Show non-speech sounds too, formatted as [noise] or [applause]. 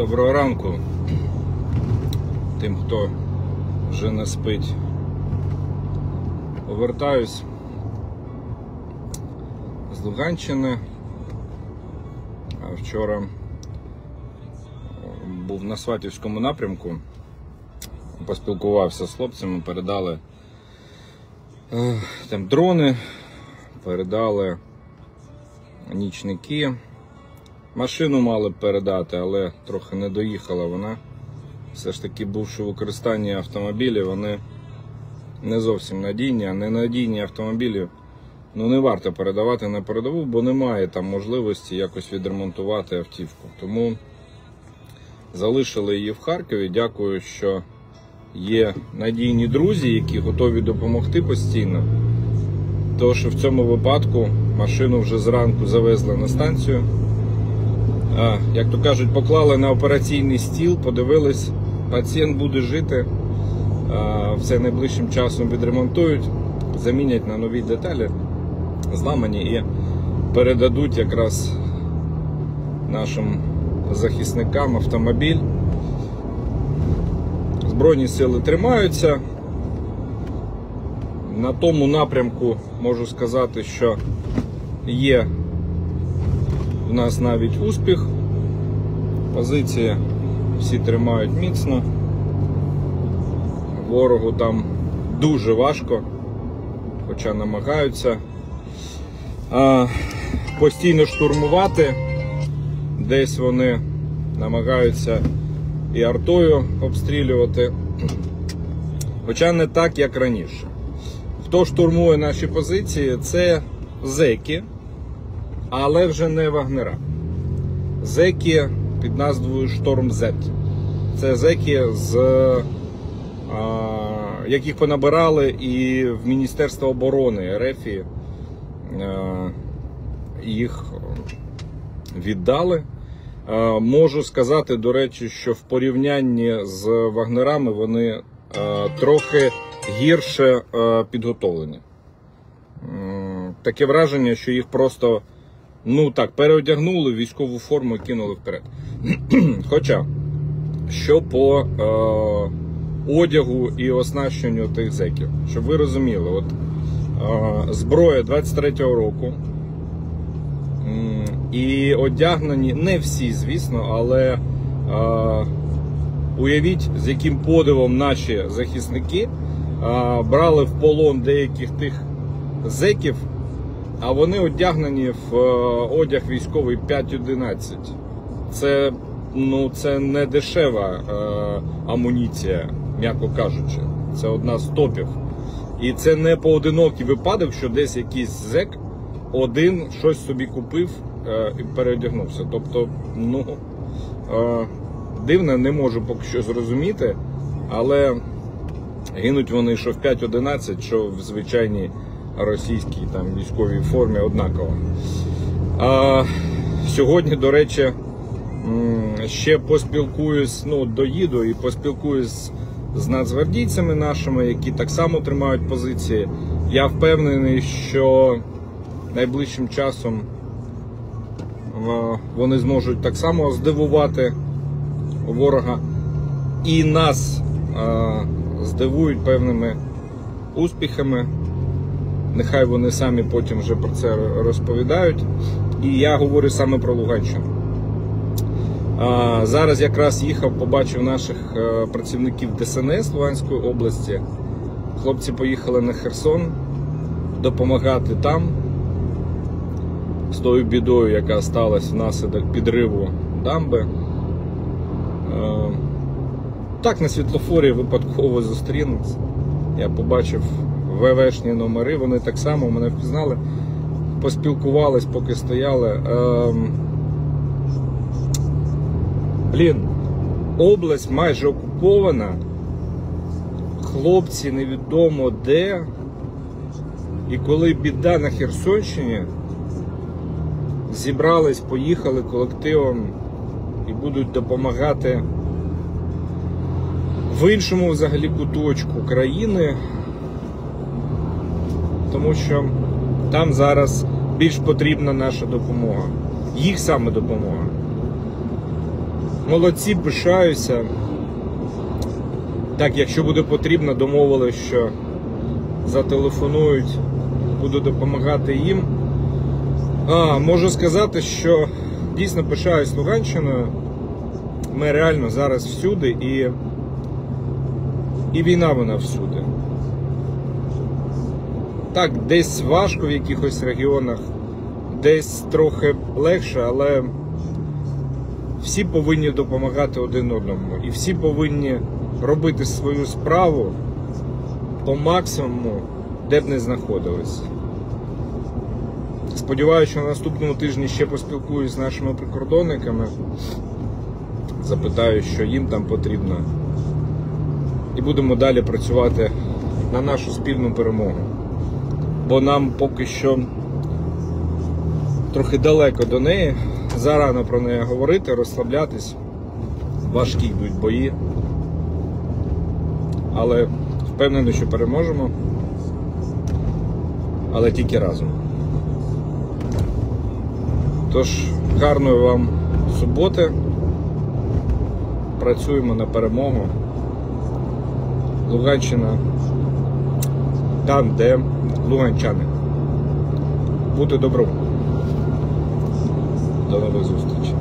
Доброго ранку тим, хто вже не спить. Повертаюсь з Луганщини. Вчора був на Сватівському напрямку, поспілкувався з хлопцями, передали е, там дрони, передали нічники. Машину мали б передати, але трохи не доїхала вона. Все ж таки, бувши в використанні автомобілі, вони не зовсім надійні, а ненадійні автомобілі ну, не варто передавати на передову, бо немає там можливості якось відремонтувати автівку. Тому залишили її в Харкові. Дякую, що є надійні друзі, які готові допомогти постійно. Тож в цьому випадку машину вже зранку завезли на станцію. Як то кажуть, поклали на операційний стіл, подивились, пацієнт буде жити, а, все найближчим часом відремонтують, замінять на нові деталі, зламані і передадуть якраз нашим захисникам автомобіль. Збройні сили тримаються. На тому напрямку можу сказати, що є у нас навіть успіх. Позиції всі тримають міцно. Ворогу там дуже важко, хоча намагаються а, постійно штурмувати. Десь вони намагаються і артою обстрілювати. Хоча не так, як раніше. Хто штурмує наші позиції, це зеки але вже не вагнера. Зеки під назвою Шторм Z. Це зеки, з, а, яких понабирали і в Міністерство оборони РФ а, їх віддали. А, можу сказати, до речі, що в порівнянні з вагнерами вони а, трохи гірше а, підготовлені. Таке враження, що їх просто ну так, переодягнули військову форму і кинули вперед. [clears throat] Хоча, що по е, одягу і оснащенню тих зеків, щоб ви розуміли, от е, зброя 23-го року. І одягнені не всі, звісно, але е, уявіть, з яким подивом наші захисники е, брали в полон деяких тих зеків, а вони одягнені в е, одяг військовий 5.11. Це ну, це не дешева е, амуніція, м'яко кажучи. Це одна з топів. І це не поодинокий випадок, що десь якийсь зек один щось собі купив е, і переодягнувся. Тобто, ну е, дивно, не можу поки що зрозуміти, але гинуть вони що в 5.11, що в звичайній російській там військовій формі однаково. А, Сьогодні, до речі, ще поспілкуюсь, ну, доїду і поспілкуюсь з нацгвардійцями нашими, які так само тримають позиції. Я впевнений, що найближчим часом вони зможуть так само здивувати ворога і нас здивують певними успіхами. Нехай вони самі потім вже про це розповідають. І я говорю саме про Луганщину. Зараз якраз їхав, побачив наших е, працівників ДСНС Луганської області. Хлопці поїхали на Херсон допомагати там з тою бідою, яка сталася внаслідок підриву дамби. Е, так, на світлофорі випадково зустрінувся. Я побачив ВВшні номери, вони так само мене впізнали, поспілкувались, поки стояли. Блін, область майже окупована. Хлопці невідомо де. І коли біда на Херсонщині, зібрались, поїхали колективом і будуть допомагати в іншому взагалі куточку країни тому що там зараз більш потрібна наша допомога. Їх саме допомога. Молодці, пишаюся. Так, якщо буде потрібно, домовились, що зателефонують, буду допомагати їм. А, можу сказати, що дійсно пишаюсь Луганщиною. Ми реально зараз всюди і, і війна вона всюди. Так, десь важко в якихось регіонах, десь трохи легше, але всі повинні допомагати один одному. І всі повинні робити свою справу по максимуму, де б не знаходились. Сподіваюся, що на наступному тижні ще поспілкуюсь з нашими прикордонниками. Запитаю, що їм там потрібно. І будемо далі працювати на нашу спільну перемогу. Бо нам поки що трохи далеко до неї. Зарано про неї говорити, розслаблятись. Важкі йдуть бої. Але впевнений, що переможемо. Але тільки разом. Тож, гарної вам суботи. Працюємо на перемогу. Луганщина там, де луганчани. Бути добром. dolarów zostać